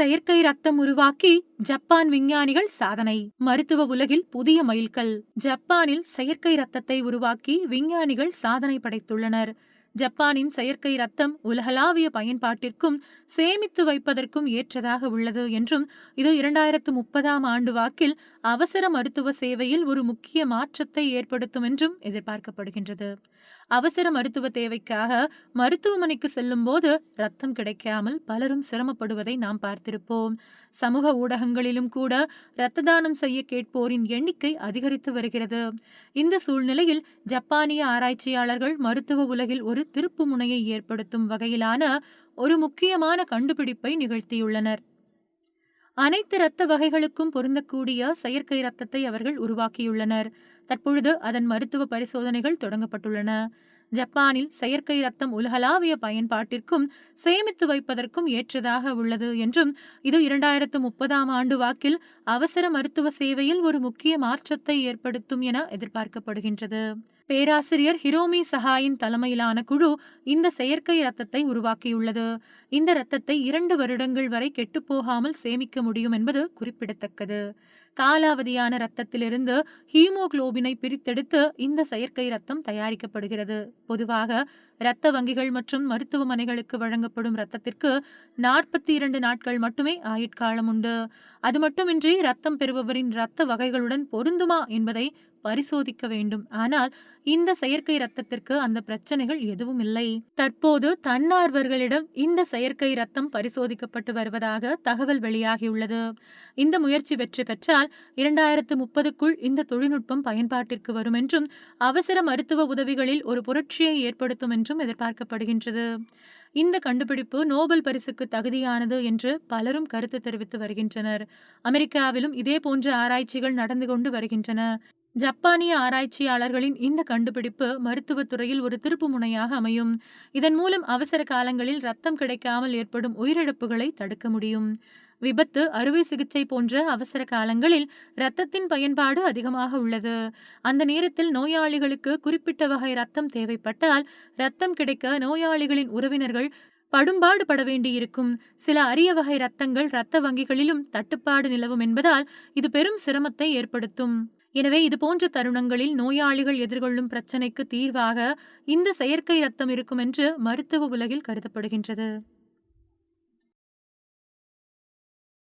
செயற்கை ரத்தம் உருவாக்கி ஜப்பான் விஞ்ஞானிகள் சாதனை. மருத்துவ உலகில் புதிய மைல்கல் ஜப்பானில் செயற்கை ரத்தத்தை உருவாக்கி விஞ்ஞானிகள் சாதனை படைத்துள்ளனர். ஜப்பானின் செயற்கை ரத்தம் உலகளாவிய பயன்பாட்டிற்கும் சேமித்து வைப்பதற்கும் ஏற்றதாக உள்ளது என்றும் இது இரண்டாயிரத்து முப்பதாம் ஆண்டு வாக்கில் அவசர மருத்துவ சேவையில் ஒரு முக்கிய மாற்றத்தை ஏற்படுத்தும் என்றும் எதிர்பார்க்கப்படுகின்றது. அவசர மருத்துவ தேவைக்காக மருத்துவமனைக்கு செல்லும் போது ரத்தம் கிடைக்காமல் பலரும் சிரமப்படுவதை நாம் பார்த்திருப்போம். சமூக ஊடகங்களிலும் கூட இரத்த தானம் செய்ய கேட்போரின் எண்ணிக்கை அதிகரித்து வருகிறது. இந்த சூழ்நிலையில் ஜப்பானிய ஆராய்ச்சியாளர்கள் மருத்துவ உலகில் ஒரு திருப்பு முனையை ஏற்படுத்தும் வகையிலான ஒரு முக்கியமான கண்டுபிடிப்பை நிகழ்த்தியுள்ளனர். அனைத்து இரத்த வகைகளுக்கும் பொருந்தக்கூடிய செயற்கை இரத்தத்தை அவர்கள் உருவாக்கியுள்ளனர். தற்பொழுது அதன் மருத்துவ பரிசோதனைகள் தொடங்கப்பட்டுள்ளன. ஜப்பானில் செயற்கை ரத்தம் உலகளாவிய பயன்பாட்டிற்கும் சேமித்து வைப்பதற்கும் ஏற்றதாக உள்ளது என்றும் இது இரண்டாயிரத்து முப்பதாம் ஆண்டு வாக்கில் அவசர மருத்துவ சேவையில் ஒரு முக்கிய மாற்றத்தை ஏற்படுத்தும் என எதிர்பார்க்கப்படுகின்றது. பேராசிரியர் ஹிரோமி சஹாயின் தலைமையிலான குழு இந்த செயற்கை ரத்தத்தை உருவாக்கியுள்ளது. இந்த ரத்தத்தை இரண்டு வருடங்கள் வரை கெட்டுப்போகாமல் சேமிக்க முடியும் என்பது குறிப்பிடத்தக்கது. காலாவதியான ரத்தத்திலிருந்து ஹீமோகுளோபினை பிரித்தெடுத்து இந்த செயற்கை ரத்தம் தயாரிக்கப்படுகிறது. பொதுவாக இரத்த வங்கிகள் மற்றும் மருத்துவமனைகளுக்கு வழங்கப்படும் ரத்தத்திற்கு நாற்பத்தி இரண்டு நாட்கள் மட்டுமே ஆயுட்காலம் உண்டு. அது மட்டுமின்றி ரத்தம் பெறுபவரின் இரத்த வகைகளுடன் பொருந்துமா என்பதை பரிசோதிக்க வேண்டும். ஆனால் இந்த செயற்கை ரத்தத்திற்கு அந்த பிரச்சனைகள் எதுவும் இல்லை. தற்போது தன்னார்வர்களிடம் இந்த செயற்கை ரத்தம் பரிசோதிக்கப்பட்டு வருவதாக தகவல் வெளியாகியுள்ளது. இந்த முயற்சி வெற்றி பெற்றால் இரண்டாயிரத்து முப்பதுக்குள் இந்த தொழில்நுட்பம் பயன்பாட்டிற்கு வரும் என்றும் அவசர மருத்துவ உதவிகளில் ஒரு புரட்சியை ஏற்படுத்தும் என்றும் என்றும் எதிர்பார்க்கப்படுகின்றது. இந்த கண்டுபிடிப்பு நோபல் பரிசுக்கு தகுதியானது என்று பலரும் கருத்து தெரிவித்து வருகின்றனர். அமெரிக்காவிலும் இதே போன்ற ஆராய்ச்சிகள் நடந்து கொண்டு வருகின்றன. ஜப்பானிய ஆராய்ச்சியாளர்களின் இந்த கண்டுபிடிப்பு மருத்துவத்துறையில் ஒரு திருப்பு முனையாக அமையும். இதன் மூலம் அவசர காலங்களில் ரத்தம் கிடைக்காமல் ஏற்படும் உயிரிழப்புகளை தடுக்க முடியும். விபத்து அறுவை சிகிச்சை போன்ற அவசர காலங்களில் இரத்தத்தின் பயன்பாடு அதிகமாக உள்ளது. அந்த நேரத்தில் நோயாளிகளுக்கு குறிப்பிட்ட வகை ரத்தம் தேவைப்பட்டால் ரத்தம் கிடைக்க நோயாளிகளின் உறவினர்கள் படும்பாடு பட வேண்டியிருக்கும். சில அரிய வகை ரத்தங்கள் இரத்த வங்கிகளிலும் தட்டுப்பாடு நிலவும் என்பதால் இது பெரும் சிரமத்தை ஏற்படுத்தும். எனவே இது போன்ற தருணங்களில் நோயாளிகள் எதிர்கொள்ளும் பிரச்சினைக்கு தீர்வாக இந்த செயற்கை ரத்தம் இருக்கும் என்று மருத்துவ உலகில் கருதப்படுகின்றது.